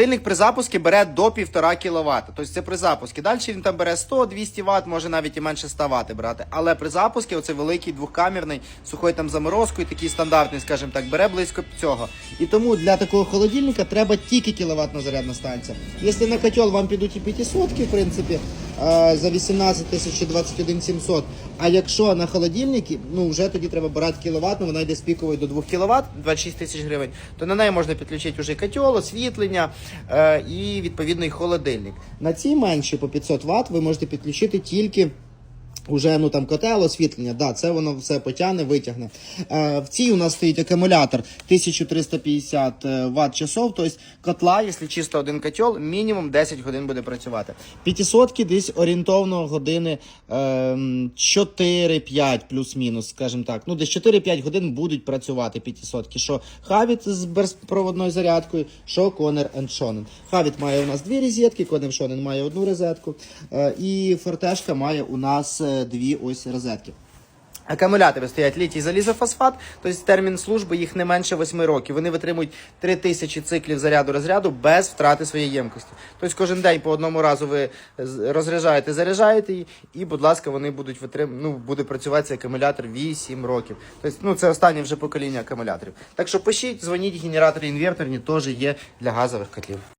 Холодильник при запуску бере до 1,5 кВт. Тобто це при запуску. Далі він там бере 100-200 Вт, може навіть і менше 100 Вт брати. Але при запуску оцей великий двохкамерний, сухої там заморозкою, такий стандартний, скажімо так, бере близько цього. І тому для такого холодильника треба тільки кіловатна зарядна станція. Якщо на котел вам підуть і 500, в принципі, за 18 тисяч чи 21 700. А якщо на холодильники, ну вже тоді треба брати кіловатну, вона йде з піковою до 2 кВт, 26 тисяч гривень, то на неї можна підключити вже котел, освітлення е, і відповідний холодильник. На ці менші по 500 Вт ви можете підключити тільки. Уже ну там котел, освітлення, да, це воно все потягне, витягне. Е, в цій у нас стоїть акумулятор 1350 Вт часов, тобто котла, якщо чисто один котел, мінімум 10 годин буде працювати. 500 десь орієнтовно години е, 4-5 плюс-мінус, скажімо так. Ну, десь 4-5 годин будуть працювати 500 Що Хавіт з безпроводною зарядкою, що Conner Shonen. Хавіт має у нас дві розетки, Conner Shonen має одну розетку. Е, і Фортешка має у нас е, дві ось розетки. Акумулятори стоять літій залізофосфат, тобто термін служби їх не менше 8 років. Вони витримують 3000 циклів заряду розряду без втрати своєї ємкості. Тобто кожен день по одному разу ви розряджаєте, заряджаєте її, і, будь ласка, вони будуть витрим... ну, буде працювати цей акумулятор 8 років. Тобто, ну, це останнє вже покоління акумуляторів. Так що пишіть, дзвоніть, генератори інверторні теж є для газових котлів.